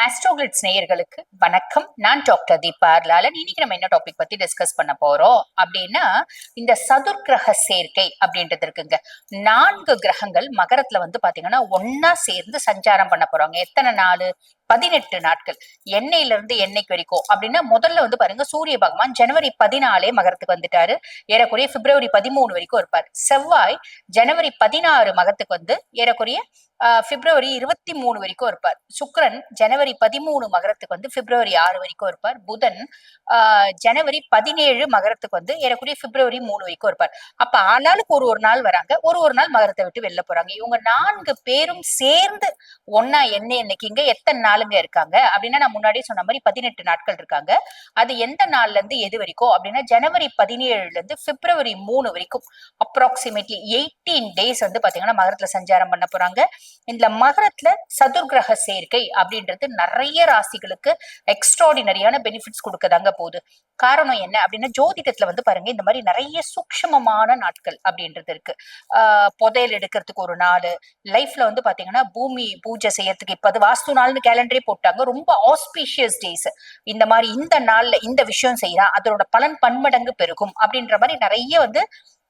ஆஸ்ட்ரோகிளிட்ஸ் நேயர்களுக்கு வணக்கம். நான் டாக்டர் தீபா லாலன் இன்னைக்கு நம்ம என்ன டாபிக் பத்தி டிஸ்கஸ் பண்ண போறோம்? அப்படின்னா இந்த சதுர்கிரக சேர்க்கை அப்படின்றது இருக்குங்க. நான்கு கிரகங்கள் மகரத்துல வந்து பாத்தீங்கன்னா ஒன்னா சேர்ந்து சஞ்சாரம் பண்ண போறாங்க. எத்தனை நாள்? பதினெட்டு நாட்கள். எண்ணெயில இருந்து எண்ணெய்க்கு வரைக்கும் அப்படின்னா முதல்ல வந்து பாருங்க சூரிய பகவான் ஜனவரி பதினாலே மகரத்துக்கு வந்துட்டாரு. ஏறக்குறைய பிப்ரவரி பதிமூணு வரைக்கும் இருப்பார். செவ்வாய் ஜனவரி பதினாறு மகத்துக்கு வந்து ஏறக்குறைய ஆஹ் பிப்ரவரி இருபத்தி மூணு வரைக்கும் இருப்பார். சுக்ரன் ஜனவரி பதிமூணு மகரத்துக்கு வந்து பிப்ரவரி ஆறு வரைக்கும் இருப்பார். புதன் ஆஹ் ஜனவரி பதினேழு மகரத்துக்கு வந்து ஏறக்குறைய பிப்ரவரி மூணு வரைக்கும் இருப்பார். அப்ப ஆளாளுக்கு ஒரு ஒரு நாள் வராங்க. ஒரு ஒரு நாள் மகரத்தை விட்டு வெளில போறாங்க. இவங்க நான்கு பேரும் சேர்ந்து ஒன்னா என்ன என்னைக்குங்க எத்தனை நாள் ஆளுங்க இருக்காங்க. அப்படின்னா நான் முன்னாடியே சொன்ன மாதிரி பதினெட்டு நாட்கள் இருக்காங்க. அது எந்த நாள்ல இருந்து எது வரைக்கும்? அப்படின்னா ஜனவரி பதினேழுல இருந்து பிப்ரவரி மூணு வரைக்கும். அப்ராக்சிமேட்லி எயிட்டீன் டேஸ் வந்து பாத்தீங்கன்னா மகரத்துல சஞ்சாரம் பண்ண போறாங்க. இந்த மகரத்துல சதுர்கிரக சேர்க்கை அப்படின்றது நிறைய ராசிகளுக்கு எக்ஸ்ட்ராடினரியான பெனிஃபிட்ஸ் கொடுக்கதாங்க போகுது. காரணம் என்ன அப்படின்னா ஜோதிடத்துல வந்து பாருங்க இந்த மாதிரி நிறைய சூக்ஷமமான நாட்கள் அப்படின்றது இருக்கு. ஆஹ் புதையல் எடுக்கிறதுக்கு ஒரு நாள் லைஃப்ல வந்து பாத்தீங்கன்னா பூமி பூஜை செய்யறதுக்கு இப்ப அது வாஸ்து நாள்னு கேலண்டரே போட்டாங்க. ரொம்ப ஆஸ்பீஷியஸ் டேஸ் இந்த மாதிரி இந்த நாள்ல இந்த விஷயம் செய்யறா அதோட பலன் பன்மடங்கு பெருகும் அப்படின்ற மாதிரி நிறைய வந்து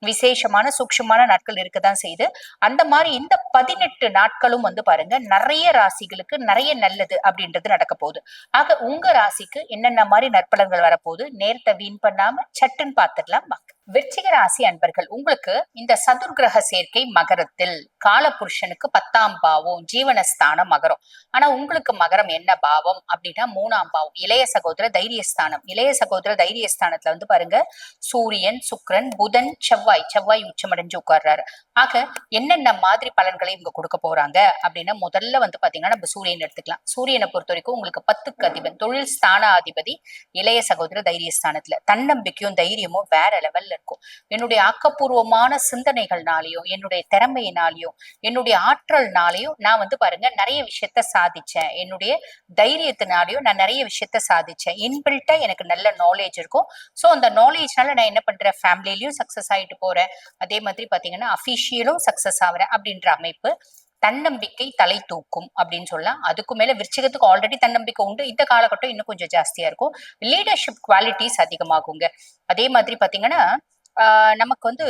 விசேஷமான சூக்ஷமான நாட்கள் இருக்கதான் செய்யுது. அந்த மாதிரி இந்த பதினெட்டு நாட்களும் வந்து பாருங்க நிறைய ராசிகளுக்கு நிறைய நல்லது அப்படின்றது நடக்க போகுது. ஆக உங்க ராசிக்கு என்னென்ன மாதிரி நற்பலன்கள் வரப்போகுது? நேரத்தை வீண் பண்ணாம சட்டுன்னு பார்த்துடலாம் வாங்க. விருச்சிக ராசி அன்பர்கள் உங்களுக்கு இந்த சதுர்கிரக சேர்க்கை மகரத்தில் காலபுருஷனுக்கு பத்தாம் பாவம் ஜீவனஸ்தானம் மகரம். ஆனா உங்களுக்கு மகரம் என்ன பாவம் அப்படின்னா மூணாம் பாவம் இளைய சகோதர தைரியஸ்தானம். இளைய சகோதர தைரியஸ்தானத்துல வந்து பாருங்க சூரியன் சுக்ரன் புதன் செவ்வாய் செவ்வாய் உச்சமடைஞ்சு உட்கார்றாரு. ஆக என்னென்ன மாதிரி பலன்களை இவங்க கொடுக்க போறாங்க அப்படின்னா முதல்ல வந்து பாத்தீங்கன்னா நம்ம சூரியன் எடுத்துக்கலாம். சூரியனை பொறுத்த வரைக்கும் உங்களுக்கு பத்துக்கு அதிபன் தொழில் ஸ்தான அதிபதி இளைய சகோதர தைரியஸ்தானத்துல. தன்னம்பிக்கையும் தைரியமும் வேற லெவல்ல இருக்கும் என்னுடைய ஆக்கப்பூர்வமான சிந்தனைகள்னாலையும் என்னுடைய திறமையினாலையும் என்னுடைய ஆற்றல்னாலையும் நான் வந்து பாருங்க நிறைய விஷயத்த சாதிச்சேன். என்னுடைய தைரியத்தினாலையும் நான் நிறைய விஷயத்த சாதிச்சேன். இன்பில்ட்டா எனக்கு நல்ல நாலேஜ் இருக்கும். ஸோ அந்த நாலேஜ்னால நான் என்ன பண்றேன்? ஃபேமிலிலையும் சக்சஸ் ஆகிட்டு போறேன். அதே மாதிரி பாத்தீங்கன்னா அஃபிஷியலும் சக்சஸ் ஆகுறேன் அப்படின்ற அமைப்பு தன்னம்பிக்கை தலை தூக்கும் அப்படின்னு சொல்லலாம். அதுக்கு மேல விருச்சிகத்துக்கு ஆல்ரெடி தன்னம்பிக்கை உண்டு. இந்த காலகட்டம் இன்னும் கொஞ்சம் ஜாஸ்தியா இருக்கும். லீடர்ஷிப் குவாலிட்டிஸ் அதிகமாகுங்க. அதே மாதிரி பாத்தீங்கன்னா ஆஹ் நமக்கு வந்து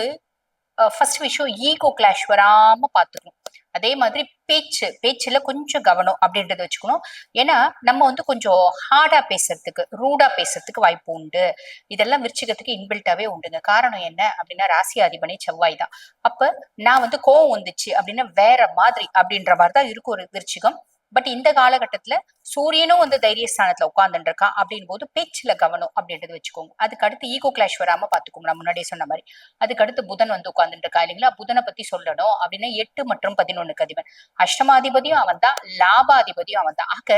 ஃபர்ஸ்ட் விஷயம் ஈகோ கிளாஷ் வராம பாத்துக்கணும். அதே மாதிரி பேச்சு பேச்சுல கொஞ்சம் கவனம் அப்படின்றத வச்சுக்கணும். ஏன்னா நம்ம வந்து கொஞ்சம் ஹார்டா பேசுறதுக்கு ரூடா பேசுறதுக்கு வாய்ப்பு உண்டு. இதெல்லாம் விருச்சிகத்துக்கு இன்பில்ட்டாவே உண்டுங்க. காரணம் என்ன அப்படின்னா ராசி அதிபனே செவ்வாய் தான். அப்ப நான் வந்து கோவம் வந்துச்சு அப்படின்னா வேற மாதிரி அப்படின்ற மாதிரி தான் இருக்கும் ஒரு விருச்சிகம். பட் இந்த காலகட்டத்துல சூரியனும் வந்து தைரியஸ்தானத்துல உட்கார்ந்துட்டு இருக்கான் அப்படின் போது பேச்சுல கவனம் அப்படின்றது வச்சுக்கோங்க. அதுக்கு அடுத்து ஈகோ கிளாஷ் வராம பாத்துக்கோங்க நான் முன்னாடியே சொன்ன மாதிரி. அதுக்கு அடுத்து புதன் வந்து உட்கார்ந்துட்டு இருக்கா இல்லைங்களா? புதனை பத்தி சொல்லணும் அப்படின்னா எட்டு மற்றும் பதினொன்னுக்கு அதிபன். அஷ்டமாதிபதியும் அவன் தான். லாபாதிபதியும் அவன் தான். ஆக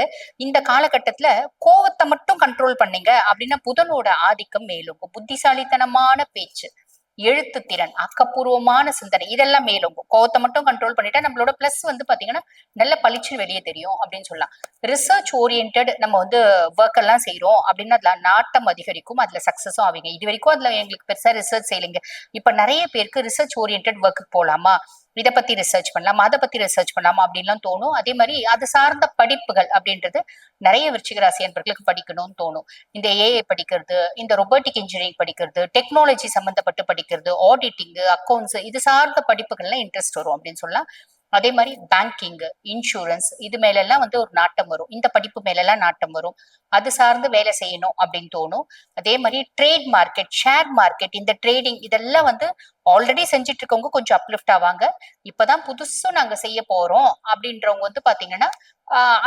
இந்த காலகட்டத்துல கோவத்தை மட்டும் கண்ட்ரோல் பண்ணீங்க அப்படின்னா புதனோட ஆதிக்கம் மேலும் புத்திசாலித்தனமான பேச்சு. எழுத்து திறன் ஆக்கப்பூர்வமான சிந்தனை இதெல்லாம் மேலோங்கும். கோவத்தை மட்டும் கண்ட்ரோல் பண்ணிட்டா நம்மளோட பிளஸ் வந்து பாத்தீங்கன்னா நல்ல பளிச்சு வெளியே தெரியும் அப்படின்னு சொல்லலாம். ரிசர்ச் ஓரியன்ட் நம்ம வந்து ஒர்க் எல்லாம் செய்யறோம் அப்படின்னா அதுல நாட்டம் அதிகரிக்கும் அதுல சக்சஸும் ஆவீங்க. இது வரைக்கும் அதுல எங்களுக்கு பெருசா ரிசர்ச் செய்யலைங்க. இப்ப நிறைய பேருக்கு ரிசர்ச் ஓரியன்ட் ஒர்க்கு போலாமா? இதை பத்தி ரிசர்ச் பண்ணலாமா அதை பத்தி ரிசர்ச் பண்ணலாமா அப்படின்லாம் தோணும். அதே மாதிரி அது சார்ந்த படிப்புகள் அப்படின்றது நிறைய விருச்சிக ராசி என்பர்களுக்கு படிக்கணும்னு தோணும். இந்த ஏஐ படிக்கிறது இந்த ரொபோட்டிக் இன்ஜினியரிங் படிக்கிறது டெக்னாலஜி சம்பந்தப்பட்டு படிக்கிறது ஆடிட்டிங் அக்கௌண்ட்ஸ் இது சார்ந்த படிப்புகள்லாம் இன்ட்ரெஸ்ட் வரும் அப்படின்னு சொல்லலாம். அதே மாதிரி பேங்கிங் இன்சூரன்ஸ் இது மேலெல்லாம் வந்து ஒரு நாட்டம் வரும். இந்த படிப்பு மேலெல்லாம் நாட்டம் வரும். அது சார்ந்து வேலை செய்யணும் அப்படின்னு தோணும். அதே மாதிரி ட்ரேட் மார்க்கெட் ஷேர் மார்க்கெட் இந்த ட்ரேடிங் இதெல்லாம் வந்து ஆல்ரெடி செஞ்சுட்டு இருக்கவங்க கொஞ்சம் அப்லிஃப்ட் ஆவாங்க. இப்பதான் புதுசும் நாங்க செய்ய போறோம் அப்படின்றவங்க வந்து பாத்தீங்கன்னா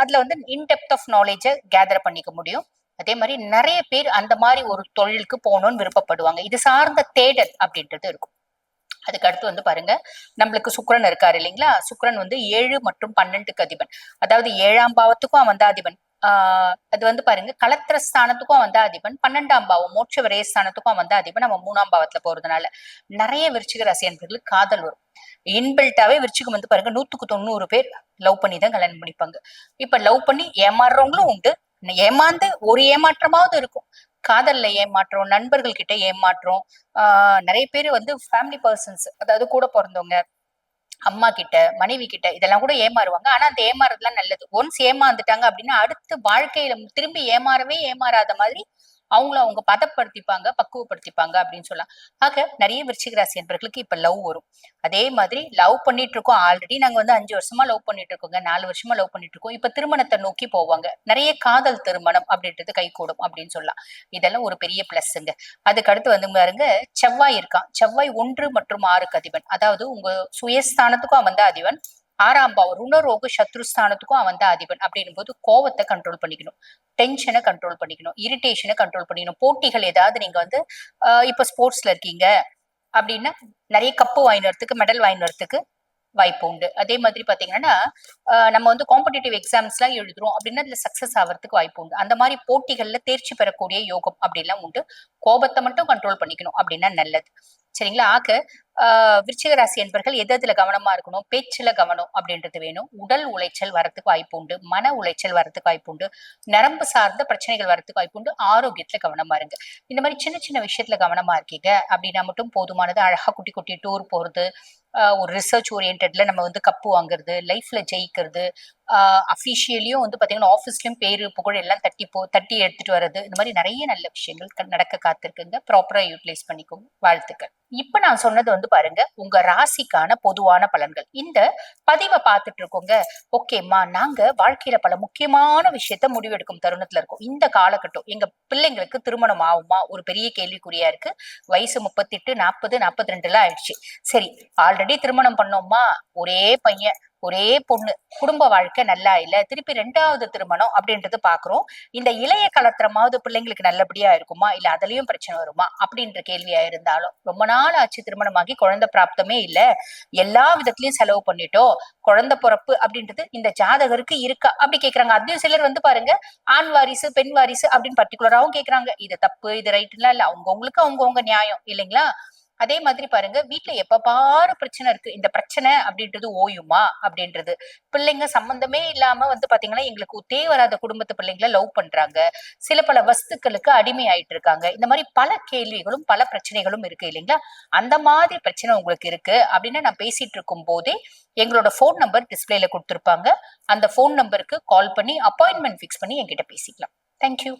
அதுல வந்து இன்டெப்த் ஆஃப் நாலேஜை கேதர் பண்ணிக்க முடியும். அதே மாதிரி நிறைய பேர் அந்த மாதிரி ஒரு தொழிலுக்கு போகணும்னு விருப்பப்படுவாங்க. இது சார்ந்த தேடல் அப்படின்றது இருக்கும். அதுக்கு அடுத்து வந்து பாருங்க நம்மளுக்கு சுக்கரன் இருக்காரு இல்லைங்களா? சுக்கரன் வந்து ஏழு மற்றும் பன்னெண்டுக்கு அதிபன். அதாவது ஏழாம் பாவத்துக்கும் அவன் தான் அதிபன். ஆஹ் அது வந்து பாருங்க கலத்திர ஸ்தானத்துக்கும் வந்த அதிபன். பன்னெண்டாம் பாவம் மோட்ச விரய ஸ்தானத்துக்கும் வந்து அதிபன். அவன் மூணாம் பாவத்துல போறதுனால நிறைய விருச்சிக ராசி என்பர்களுக்கு காதல் வரும். இன்பில்ட்டாவே விருச்சிகம் வந்து பாருங்க நூத்துக்கு தொண்ணூறு பேர் லவ் பண்ணி தான் கல்யாணம் பண்ணிப்பாங்க. இப்ப லவ் பண்ணி ஏமாறுறவங்களும் உண்டு. ஏமாந்து ஒரு ஏமாற்றமாவது இருக்கும். காதல்ல ஏமாற்றோம் நண்பர்கள் கிட்ட ஏமாற்றம் ஆஹ் நிறைய பேர் வந்து ஃபேமிலி பர்சன்ஸ் அதாவது கூட பிறந்தவங்க அம்மா கிட்ட மனைவி கிட்ட இதெல்லாம் கூட ஏமாறுவாங்க. ஆனா அந்த ஏமாறதுலாம் நல்லது. ஒன்ஸ் ஏமாந்துட்டாங்க அப்படின்னா அடுத்து வாழ்க்கையில திரும்பி ஏமாறவே ஏமாறாத மாதிரி அவங்கள அவங்க பதப்படுத்திப்பாங்க பக்குவப்படுத்திப்பாங்க அப்படின்னு சொல்லலாம். ஆக நிறைய விருச்சிக ராசி என்பர்களுக்கு இப்ப லவ் வரும். அதே மாதிரி லவ் பண்ணிட்டு இருக்கோம் ஆல்ரெடி நாங்க வந்து அஞ்சு வருஷமா லவ் பண்ணிட்டு இருக்கோங்க நாலு வருஷமா லவ் பண்ணிட்டு இருக்கோம் இப்ப திருமணத்தை நோக்கி போவாங்க. நிறைய காதல் திருமணம் அப்படின்றது கைகூடும் அப்படின்னு சொல்லலாம். இதெல்லாம் ஒரு பெரிய பிளஸ்ங்க அதுக்கு அடுத்து வந்து பாருங்க செவ்வாய் இருக்கான். செவ்வாய் ஒன்று மற்றும் ஆறுக்கு அதிபன். அதாவது உங்க சுயஸ்தானத்துக்கும் அவன் தான் அதிபன். ஆறாம் பாவம். ருணரோக சத்ருஸ்தானத்துக்கும் அவன் தான் அதிபன் அப்படின்னும் போது கோவத்தை கண்ட்ரோல் பண்ணிக்கணும். டென்ஷனை கண்ட்ரோல் பண்ணிக்கணும். இரிட்டேஷனை கண்ட்ரோல் பண்ணிக்கணும். போட்டிகள் ஏதாவது நீங்க வந்து இப்ப ஸ்போர்ட்ஸ்ல இருக்கீங்க அப்படின்னா நிறைய கப்பு வாங்கினதுக்கு மெடல் வாங்கினதுக்கு வாய்ப்பு உண்டு. அதே மாதிரி பாத்தீங்கன்னா நம்ம வந்து காம்படிட்டிவ் எக்ஸாம்ஸ் எல்லாம் எழுதுறோம் அப்படின்னா அதுல சக்சஸ் ஆகிறதுக்கு வாய்ப்பு உண்டு. அந்த மாதிரி போட்டிகள்ல தேர்ச்சி பெறக்கூடிய யோகம் அப்படிலாம் உண்டு. கோபத்தை மட்டும் கண்ட்ரோல் பண்ணிக்கணும் அப்படின்னா நல்லது. சரிங்களா? ஆக விருச்சிக ராசி என்பர்கள் எது எதுல கவனமா இருக்கணும்? பேச்சுல கவனம் அப்படின்றது வேணும். உடல் உளைச்சல் வரத்துக்கு வாய்ப்பு உண்டு. மன உளைச்சல் வரத்துக்கு வாய்ப்பு உண்டு. நரம்பு சார்ந்த பிரச்சனைகள் வரத்துக்கு வாய்ப்பு உண்டு. ஆரோக்கியத்துல கவனமா இருங்க. இந்த மாதிரி சின்ன சின்ன விஷயத்துல கவனமா இருக்கீங்க அப்படின்னா மட்டும் போதுமானது. அழகா குட்டி குட்டி டூர் போறது. ஒரு ரிசர்ச் ஓரியன்டில் நம்ம வந்து கப்பு வாங்குறது லைஃப்பில் ஜெயிக்கிறது அஃபிஷியலியும் வந்து பார்த்தீங்கன்னா ஆஃபீஸ்லையும் பேர் புகழ் எல்லாம் தட்டி போ தட்டி எடுத்துட்டு வர்றது இந்த மாதிரி நிறைய நல்ல விஷயங்கள் நடக்க காத்திருக்குங்க. ப்ராப்பராக யூட்டிலைஸ் பண்ணிக்கோங்க. வாழ்த்துக்கள். இப்போ நான் சொன்னது வந்து பாருங்க உங்க ராசிக்கான பொதுவான பலன்கள். இந்த பதிவை பார்த்துட்டு இருக்கோங்க. ஓகேம்மா நாங்க வாழ்க்கையில பல முக்கியமான விஷயத்த முடிவெடுக்கும் தருணத்துல இருக்கோம். இந்த காலகட்டம் எங்க பிள்ளைங்களுக்கு திருமணம் ஆகுமா? ஒரு பெரிய கேள்விக்குறியா இருக்கு. வயசு முப்பத்தெட்டு நாற்பது நாற்பத்தி ரெண்டுலாம் ஆயிடுச்சு. சரி ஆல்ரெடி திருமணம் பண்ணோமா? ஒரே பையன் ஒரே பொண்ணு. குடும்ப வாழ்க்கை நல்லா இல்ல. திருப்பி ரெண்டாவது திருமணம் அப்படின்றது பாக்குறோம். இந்த இளைய கலத்திரமாவது பிள்ளைங்களுக்கு நல்லபடியா இருக்குமா? இல்ல அதுலயும் பிரச்சனை வருமா? அப்படின்ற கேள்வியா இருந்தாலும். ரொம்ப நாள் ஆச்சு திருமணமாகி குழந்தை பிராப்தமே இல்ல. எல்லா விதத்திலயும் செலவு பண்ணிட்டோம். குழந்தை பிறப்பு அப்படின்றது இந்த ஜாதகருக்கு இருக்கா? அப்படி கேக்குறாங்க. அதையும் சிலர் வந்து பாருங்க ஆண் வாரிசு பெண் வாரிசு அப்படின்னு பர்டிகுலராவும் கேக்குறாங்க. இது தப்பு இது ரைட்லாம் இல்ல. அவங்கவுங்களுக்கு அவங்கவுங்க நியாயம். இல்லைங்களா? அதே மாதிரி பாருங்க வீட்டுல எப்ப பாரு பிரச்சனை இருக்கு. இந்த பிரச்சனை அப்படின்றது ஓயுமா? அப்படின்றது. பிள்ளைங்க சம்பந்தமே இல்லாம வந்து பாத்தீங்கன்னா எங்களுக்கு ஒத்தே வராத குடும்பத்து பிள்ளைங்களை லவ் பண்றாங்க. சில பல வஸ்துக்களுக்கு அடிமை ஆயிட்டு இருக்காங்க. இந்த மாதிரி பல கேள்விகளும் பல பிரச்சனைகளும் இருக்கு இல்லைங்களா? அந்த மாதிரி பிரச்சனை உங்களுக்கு இருக்கு அப்படின்னு நான் பேசிட்டு இருக்கும் போதே எங்களோட ஃபோன் நம்பர் டிஸ்பிளேல கொடுத்துருப்பாங்க. அந்த ஃபோன் நம்பருக்கு கால் பண்ணி அப்பாயின்மெண்ட் ஃபிக்ஸ் பண்ணி என்கிட்ட பேசிக்கலாம். தேங்க்யூ